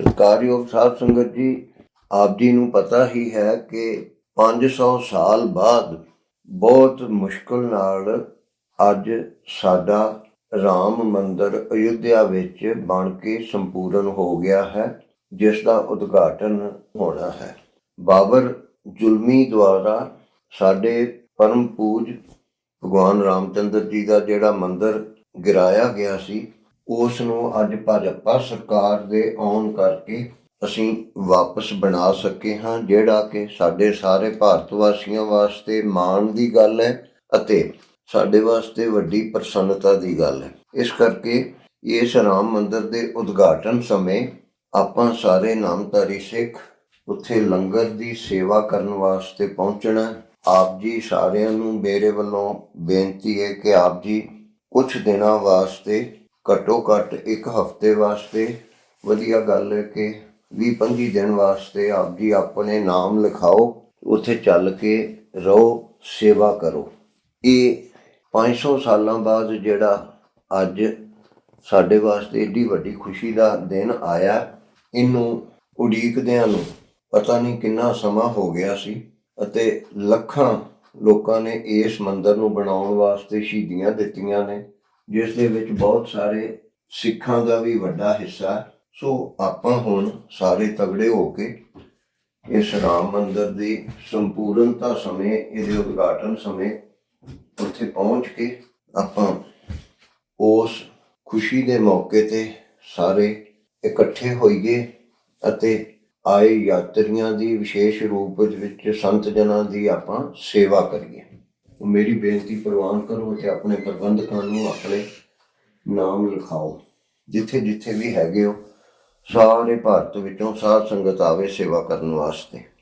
ਸਤਿਕਾਰਯੋਗ ਸਾਧ ਸੰਗਤ ਜੀ, ਆਪ ਜੀ ਨੂੰ ਪਤਾ ਹੀ ਹੈ ਕਿ 500 ਸਾਲ ਬਾਅਦ ਬਹੁਤ ਮੁਸ਼ਕਲ ਨਾਲ ਅੱਜ ਸਾਡਾ ਰਾਮ ਮੰਦਰ ਅਯੁੱਧਿਆ ਵਿੱਚ ਬਣ ਕੇ ਸੰਪੂਰਨ ਹੋ ਗਿਆ ਹੈ, ਜਿਸ ਦਾ ਉਦਘਾਟਨ ਹੋਣਾ ਹੈ। ਬਾਬਰ ਜ਼ੁਲਮੀ ਦੁਆਰਾ ਸਾਡੇ ਪਰਮ ਪੂਜ ਭਗਵਾਨ ਰਾਮਚੰਦਰ ਜੀ ਦਾ ਜਿਹੜਾ ਮੰਦਰ ਗਿਰਾਇਆ ਗਿਆ ਸੀ ਉਸ ਨੂੰ ਅੱਜ ਭਾਜਪਾ ਸਰਕਾਰ ਦੇ ਆਉਣ ਕਰਕੇ ਅਸੀਂ ਵਾਪਸ ਬਣਾ ਸਕੇ ਹਾਂ, ਜਿਹੜਾ ਕਿ ਸਾਡੇ ਸਾਰੇ ਭਾਰਤ ਵਾਸੀਆਂ ਵਾਸਤੇ ਮਾਣ ਦੀ ਗੱਲ ਹੈ ਅਤੇ ਸਾਡੇ ਵਾਸਤੇ ਵੱਡੀ ਪ੍ਰਸੰਨਤਾ ਦੀ ਗੱਲ ਹੈ। ਇਸ ਕਰਕੇ ਇਸ ਰਾਮ ਮੰਦਿਰ ਦੇ ਉਦਘਾਟਨ ਸਮੇਂ ਆਪਾਂ ਸਾਰੇ ਨਾਮਧਾਰੀ ਸਿੱਖ ਉੱਥੇ ਲੰਗਰ ਦੀ ਸੇਵਾ ਕਰਨ ਵਾਸਤੇ ਪਹੁੰਚਣਾ ਆਪ ਜੀ ਸਾਰਿਆਂ ਨੂੰ ਮੇਰੇ ਵੱਲੋਂ ਬੇਨਤੀ ਹੈ ਕਿ ਆਪ ਜੀ ਕੁਝ ਦਿਨਾਂ ਵਾਸਤੇ ਘੱਟੋ ਘੱਟ ਇੱਕ ਹਫ਼ਤੇ ਵਾਸਤੇ। ਵਧੀਆ ਗੱਲ ਹੈ ਕਿ 20-25 ਦਿਨ ਵਾਸਤੇ ਆਪ ਜੀ ਆਪਣੇ ਨਾਮ ਲਿਖਾਓ, ਉੱਥੇ ਚੱਲ ਕੇ ਰਹੋ, ਸੇਵਾ ਕਰੋ। ਇਹ 500 ਸਾਲਾਂ ਬਾਅਦ ਜਿਹੜਾ ਅੱਜ ਸਾਡੇ ਵਾਸਤੇ ਏਡੀ ਵੱਡੀ ਖੁਸ਼ੀ ਦਾ ਦਿਨ ਆਇਆ, ਇਹਨੂੰ ਉਡੀਕਦਿਆਂ ਨੂੰ ਪਤਾ ਨਹੀਂ ਕਿੰਨਾ ਸਮਾਂ ਹੋ ਗਿਆ ਸੀ ਅਤੇ ਲੱਖਾਂ ਲੋਕਾਂ ਨੇ ਇਸ ਮੰਦਰ ਨੂੰ ਬਣਾਉਣ ਵਾਸਤੇ ਸ਼ਹੀਦੀਆਂ ਦਿੱਤੀਆਂ ਨੇ। ਜਿਸ ਦੇ ਵਿੱਚ ਬਹੁਤ ਸਾਰੇ ਸਿੱਖਾਂ ਦਾ ਵੀ ਵੱਡਾ ਹਿੱਸਾ ਹੈ। ਸੋ ਆਪਾਂ ਹੁਣ ਸਾਰੇ ਤਗੜੇ ਹੋ ਕੇ ਇਸ ਰਾਮ ਮੰਦਰ ਦੀ ਸੰਪੂਰਨਤਾ ਸਮੇਂ, ਇਹਦੇ ਉਦਘਾਟਨ ਸਮੇਂ ਉੱਥੇ ਪਹੁੰਚ ਕੇ ਆਪਾਂ ਉਸ ਖੁਸ਼ੀ ਦੇ ਮੌਕੇ ਤੇ ਸਾਰੇ ਇਕੱਠੇ ਹੋਈਏ ਅਤੇ ਆਏ ਯਾਤਰੀਆਂ ਦੀ ਵਿਸ਼ੇਸ਼ ਰੂਪ ਵਿੱਚ ਸੰਤ ਜਨਾਂ ਦੀ ਆਪਾਂ ਸੇਵਾ ਕਰੀਏ ਮੇਰੀ ਬੇਨਤੀ ਪ੍ਰਵਾਨ ਕਰੋ ਤੇ ਆਪਣੇ ਪ੍ਰਬੰਧਕਾਂ ਨੂੰ ਆਪਣੇ ਨਾਮ ਲਿਖਾਓ। ਜਿੱਥੇ ਜਿੱਥੇ ਵੀ ਹੈਗੇ ਹੋ, ਸਾਰੇ ਭਾਰਤ ਵਿੱਚੋਂ ਸਾਧ ਸੰਗਤ ਆਵੇ ਸੇਵਾ ਕਰਨ ਵਾਸਤੇ।